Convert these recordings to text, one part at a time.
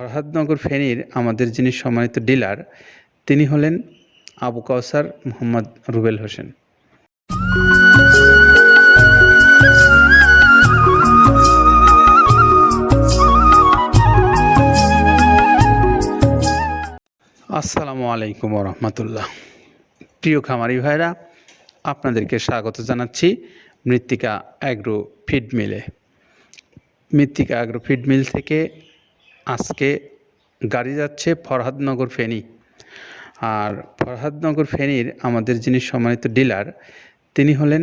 ফরহাদনগর ফেনীর আমাদের যিনি সম্মানিত ডিলার, তিনি হলেন আবু কাউসার মোহাম্মদ রুবেল হোসেন। আসসালামু আলাইকুম রহমতুল্লাহ প্রিয় খামারি ভাইরা, আপনাদেরকে স্বাগত জানাচ্ছি মৃত্তিকা অ্যাগ্রো ফিড মিলে। মৃত্তিকা অ্যাগ্রো ফিড মিল থেকে আজকে গাড়ি যাচ্ছে ফরহাদনগর ফেনী। আর ফরহাদনগর ফেনীর আমাদের যিনি সম্মানিত ডিলার, তিনি হলেন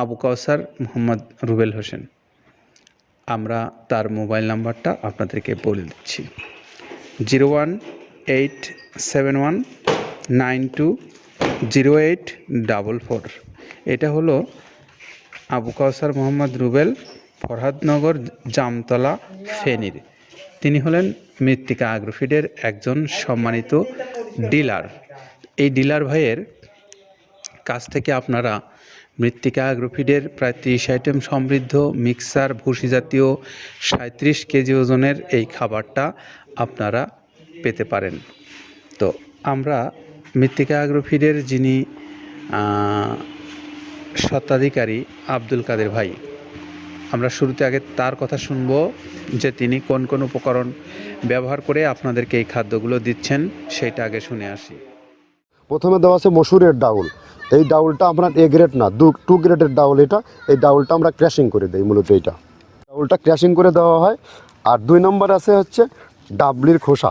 আবু কাউসার মোহাম্মদ রুবেল হোসেন। আমরা তার মোবাইল নাম্বারটা আপনাদেরকে বলে দিচ্ছি। Zero one eight seven one nine two zero eight double four. এটা হলো আবু কাউসার মোহাম্মদ রুবেল ফরহাদনগর জামতলা ফেনীর। তিনি হলেন মৃত্তিকা আগ্রোফিডের একজন সম্মানিত ডিলার। এই ডিলার ভাইয়ের কাছ থেকে আপনারা মৃত্তিকা আগ্রোফিডের প্রায় তিরিশ আইটেম সমৃদ্ধ মিক্সার, ভুসি জাতীয় সাঁত্রিশ কেজি ওজনের এই খাবারটা আপনারা পেতে পারেন। তো আমরা মৃত্তিকা আগ্রোফিডের যিনি স্বত্বাধিকারী আব্দুল কাদের ভাই আমরা শুরুতে আগে তার কথা শুনব যে তিনি কোন কোন উপকরণ ব্যবহার করে আপনাদেরকে এই খাদ্যগুলো দিচ্ছেন সেটা আগে শুনে আসি। প্রথমে দেওয়া আছে মসুরের ডাউল। এই ডাউলটা আপনার এ গ্রেড না, দু টু গ্রেডের ডাউল এটা। এই ডাউলটা আমরা ক্র্যাশিং করে দিই, মূলত এইটা। ডাউলটা ক্র্যাশিং করে দেওয়া হয়। আর দুই নম্বর আছে হচ্ছে ডাবলির খোসা।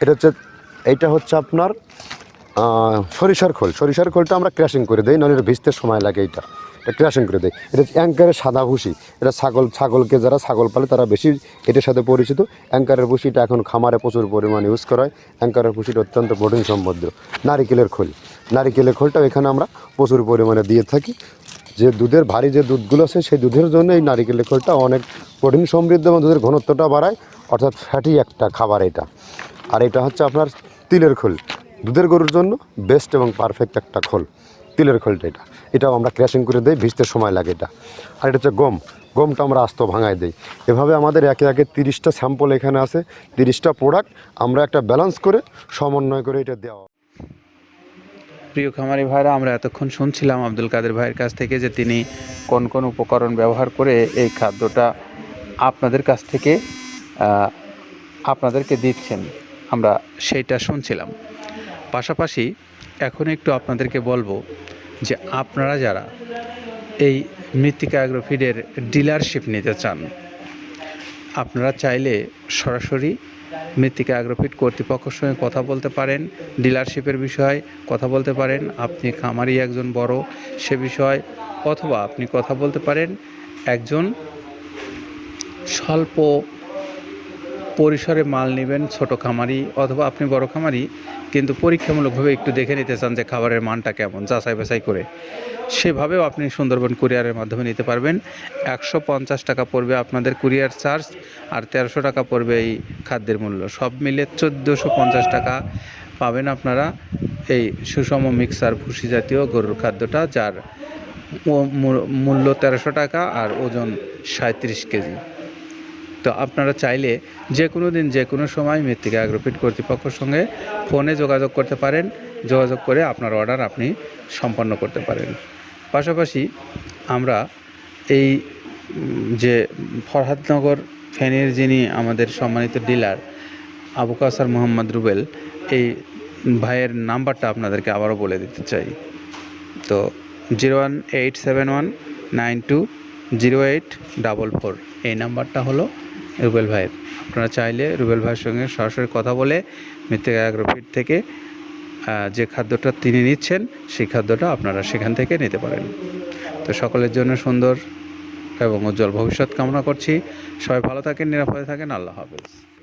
এটা হচ্ছে, এইটা হচ্ছে আপনার সরিষার খোল। সরিষার খোলটা আমরা ক্র্যাশিং করে দিই এটা ভিজতে সময় লাগে এইটা। এটা ক্র্যাশিং করে দেয় এটা হচ্ছে অ্যাঙ্কারের সাদা ভুসি। এটা ছাগল, ছাগলকে যারা ছাগল পালে তারা বেশি এটার সাথে পরিচিত। অ্যাঙ্কারের ভুসিটা এখন খামারে প্রচুর পরিমাণে ইউজ করা হয়। অ্যাঙ্কারের ভুসিটা অত্যন্ত প্রোটিন সম্পদ নারিকেলের খোল। নারিকেলের খোলটাও এখানে আমরা প্রচুর পরিমাণে দিয়ে থাকি। যে দুধের ভারী যে দুধগুলো আছে, সেই দুধের জন্য এই নারিকেলের খোলটা অনেক প্রোটিন সমৃদ্ধ এবং দুধের ঘনত্বটা বাড়ায়। অর্থাৎ ফ্যাটি একটা খাবার এটা। আর এটা হচ্ছে আপনার তিলের খোল। দুধের গরুর জন্য বেস্ট এবং পারফেক্ট একটা খোল। তিলের খোলটা এটা। এটাও আমরা ক্র্যাশিং করে দিই, ভিজতে সময় লাগে এটা। আর এটা হচ্ছে গম। গমটা আমরা আস্ত ভাঙায় দিই। এভাবে আমাদের একে একে তিরিশটা স্যাম্পল এখানে আছে। তিরিশটা প্রোডাক্ট আমরা একটা ব্যালেন্স করে সমন্বয় করে এটা দেওয়া প্রিয় খামারি ভাইরা, আমরা এতক্ষণ শুনছিলাম আব্দুল কাদের ভাইয়ের কাছ থেকে যে তিনি কোন কোন উপকরণ ব্যবহার করে এই খাদ্যটা আপনাদের কাছ থেকে আপনাদেরকে দিচ্ছেন। আমরা সেইটা শুনছিলাম। পাশাপাশি এখন একটু আপনাদেরকে বলব যে আপনারা যারা এই মৃত্তিকা অ্যাগ্রোফিডের ডিলারশিপ নিতে চান, আপনারা চাইলে সরাসরি মৃত্তিকা অ্যাগ্রোফিট কর্তৃপক্ষের সঙ্গে কথা বলতে পারেন, ডিলারশিপের বিষয়ে কথা বলতে পারেন, আপনি খামারি একজন বড়, সে বিষয় অথবা আপনি কথা বলতে পারেন একজন স্বল্প পরিসরে মাল নেবেন ছোট খামারি অথবা আপনি বড় খামারি, কিন্তু পরীক্ষামূলকভাবে একটু দেখে নিতে চান যে খাবারের মানটা কেমন, যাচাই বাছাই করে। সেভাবেও আপনি সুন্দরবন কুরিয়ারের মাধ্যমে নিতে পারবেন। একশো পঞ্চাশ টাকা পড়বে আপনাদের কুরিয়ার চার্জ আর তেরোশো টাকা পড়বে এই খাদ্যের মূল্য। সব মিলে চোদ্দোশো পঞ্চাশ টাকা পাবেন আপনারা এই সুষম মিক্সার ভুসি জাতীয় গরুর খাদ্যটা, যার মূল্য তেরোশো টাকা আর ওজন সাঁত্রিশ কেজি। তো আপনারা চাইলে যে কোনো দিন যে কোনো সময় মৃত্তিকা অ্যাগ্রোফিট কর্তৃপক্ষের সঙ্গে ফোনে যোগাযোগ করতে পারেন। যোগাযোগ করে আপনার অর্ডার আপনি সম্পন্ন করতে পারেন। পাশাপাশি আমরা এই যে ফরহাদনগর ফেনীর যিনি আমাদের সম্মানিত ডিলার আবু কাসার মোহাম্মদ রুবেল, এই ভাইয়ের নাম্বারটা আপনাদেরকে আবারও বলে দিতে চাই। তো zero one eight seven one nine two zero eight double four, এই নাম্বারটা হলো রুবেল ভাইয়ের আপনারা চাইলে রুবেল ভাইয়ের সঙ্গে সরাসরি কথা বলে মৃত্তিকা অ্যাগ্রোফিট থেকে যে খাদ্যটা তিনি নিচ্ছেন, সেই খাদ্যটা আপনারা সেখান থেকে নিতে পারেন। তো সকলের জন্য সুন্দর এবং উজ্জ্বল ভবিষ্যৎ কামনা করছি। সবাই ভালো থাকেন, নিরাপদে থাকেন। আল্লাহ হাফেজ।